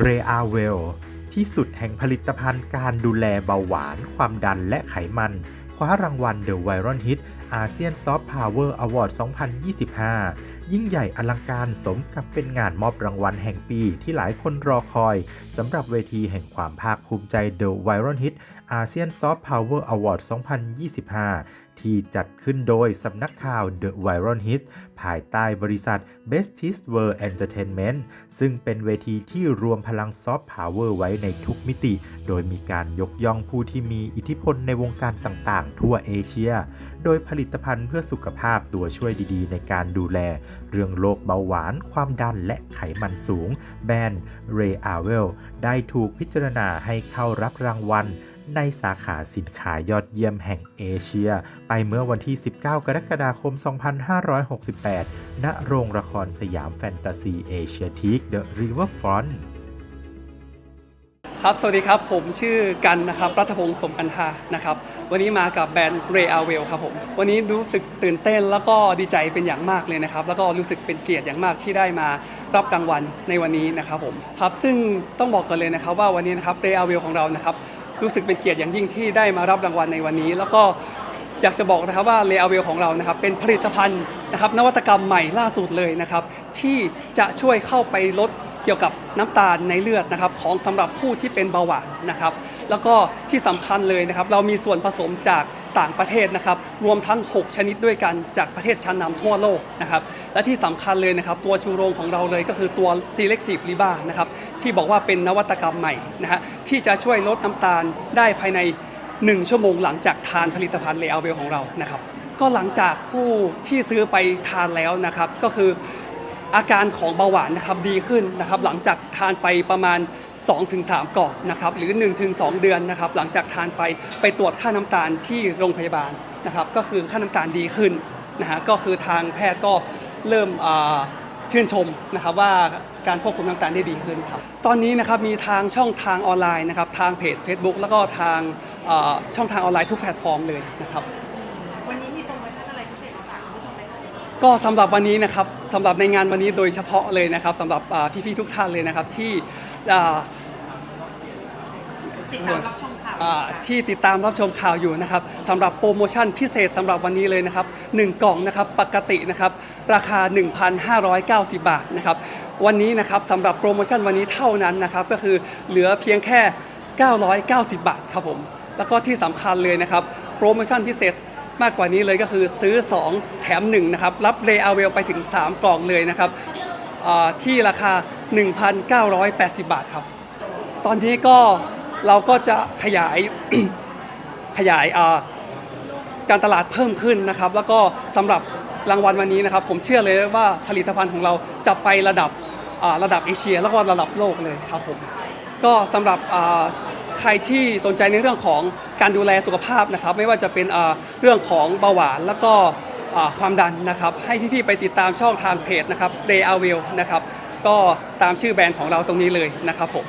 เรอาเวลที่สุดแห่งผลิตภัณฑ์การดูแลเบาหวาน ความดันและไขมัน คว้ารางวัล The Viral Hit อาเซียนซอฟต์พาวเวอร์อวอร์ด 2025 ยิ่งใหญ่อลังการสมกับเป็นงานมอบรางวัลแห่งปีที่หลายคนรอคอยสำหรับเวทีแห่งความภาคภูมิใจ The Viral Hit อาเซียนซอฟต์พาวเวอร์อวอร์ด 2025 ที่จัดขึ้นโดยสำนักข่าว The Viral Hit ภายใต้บริษัท Besties World Entertainment ซึ่งเป็นเวทีที่รวมพลังซอฟต์พาวเวอร์ไว้ในทุกมิติ โดยมีการยกย่องผู้ที่มีอิทธิพลในวงการต่างๆ ทั่วเอเชีย โดยผลิตภัณฑ์เพื่อสุขภาพตัวช่วยดีๆ ในการดูแล เรื่องโรคเบาหวาน ความดันและไขมันสูง แบรนด์ Ray a w e l ได้ถูกพิจารณาให้เข้ารับรางวัลในสาขาสินค้ายอดเยี่ยมแห่งเอเชีย ไปเมื่อวันที่ 19 กรกฎาคม 2568 ณ โรงละครสยามแฟนตาซีเอเชียทีกเดอะริเวอร์ฟรอนต์ ครับ สวัสดีครับ ผมชื่อกันนะครับ รัฐพงศ์สมกันทานะครับ วันนี้มากับแบรนด์ Ray a w e l ครับผม วันนี้รู้สึกตื่นเต้นแล้วก็ดีใจเป็นอย่างมากเลยนะครับ แล้วก็รู้สึกเป็นเกียรติอย่างมากที่ได้มารับรางวัลในวันนี้นะครับผม ครับ ซึ่งต้องบอกกันเลยนะครับว่าวันนี้นะครับ Ray a w e l ของเรานะครับ รู้สึกเป็นเกียรติอย่างยิ่งที่ได้มารับรางวัลในวันนี้ แล้วก็อยากจะบอกนะครับว่า r a y a w e l ของเรานะครับเป็นผลิตภัณฑ์นะครับนวัตกรรมใหม่ล่าสุดเลยนะครับที่จะช่วยเข้าไปลด เกี่ยวกับน้ำตาลในเลือดนะครับของสำหรับผู้ที่เป็นเบาหวานนะครับ แล้วก็ที่สำคัญเลยนะครับเรามีส่วนผสมจากต่างประเทศนะครับ รวมทั้ง 6 ชนิดด้วยกันจากประเทศชั้นนำทั่วโลกนะครับ และที่สำคัญเลยนะครับ ตัวชูโรงของเราเลยก็คือตัว Selective l i b a นะครับที่บอกว่าเป็นนวัตกรรมใหม่นะฮะที่จะช่วยลดน้ำตาลได้ภายใน 1 ชั่วโมงหลังจากทานผลิตภัณฑ์เลอาเวลของเรานะครับ ก็หลังจากผู้ที่ซื้อไปทานแล้วนะครับก็คือ อาการของเบาหวานนะครับดีขึ้นนะครับหลังจากทานไปประมาณ 2-3 กล่องนะครับหรือ 1-2 เดือนนะครับหลังจากทานไปไปตรวจค่าน้ำตาลที่โรงพยาบาลนะครับก็คือค่าน้ำตาลดีขึ้นนะฮะก็คือทางแพทย์ก็เริ่มชื่นชมนะครับว่าการควบคุมน้ำตาลได้ดีขึ้นครับ ตอนนี้นะครับมีทางช่องทางออนไลน์นะครับทางเพจ Facebook แล้วก็ทางช่องทางออนไลน์ทุกแพลตฟอร์มเลยนะครับ ก็สำหรับวันนี้นะครับสำหรับในงานวันนี้โดยเฉพาะเลยนะครับสำหรับอ่าพี่ๆทุกท่านเลยนะครับที่อ่าติดตามรับชมข่าวอ่าที่ติดตามรับชมข่าวอยู่นะครับสำหรับโปรโมชั่นพิเศษสำหรับวันนี้เลยนะครับ1กล่องนะครับปกตินะครับราคา 1,590 บาทนะครับวันนี้นะครับสำหรับโปรโมชั่นวันนี้เท่านั้นนะครับก็คือเหลือเพียงแค่ 990 บาทครับผมแล้วก็ที่สำคัญเลยนะครับโปรโมชั่นพิเศษ มากกว่านี้เลยก็คือซื้อ 2 แถม1นะครับรับเลอาเวลไปถึง 3 กล่องเลยนะครับอ่าที่ราคา 1,980 บาทครับ ตอนนี้ก็เราก็จะขยายขยายการตลาดเพิ่มขึ้นนะครับ แล้วก็สำหรับรางวัลวันนี้นะครับ ผมเชื่อเลยว่าผลิตภัณฑ์ของเราจะไประดับระดับเอเชีย แล้วก็ระดับโลกเลยครับผมก็สำหรับ ใครที่สนใจในเรื่องของการดูแลสุขภาพนะครับ ไม่ว่าจะเป็นเรื่องของเบาหวานแล้วก็ความดันนะครับ ให้พี่ๆไปติดตามช่องทางเพจนะครับ Day a w e l นะครับ ก็ตามชื่อแบรนด์ของเราตรงนี้เลยนะครับผม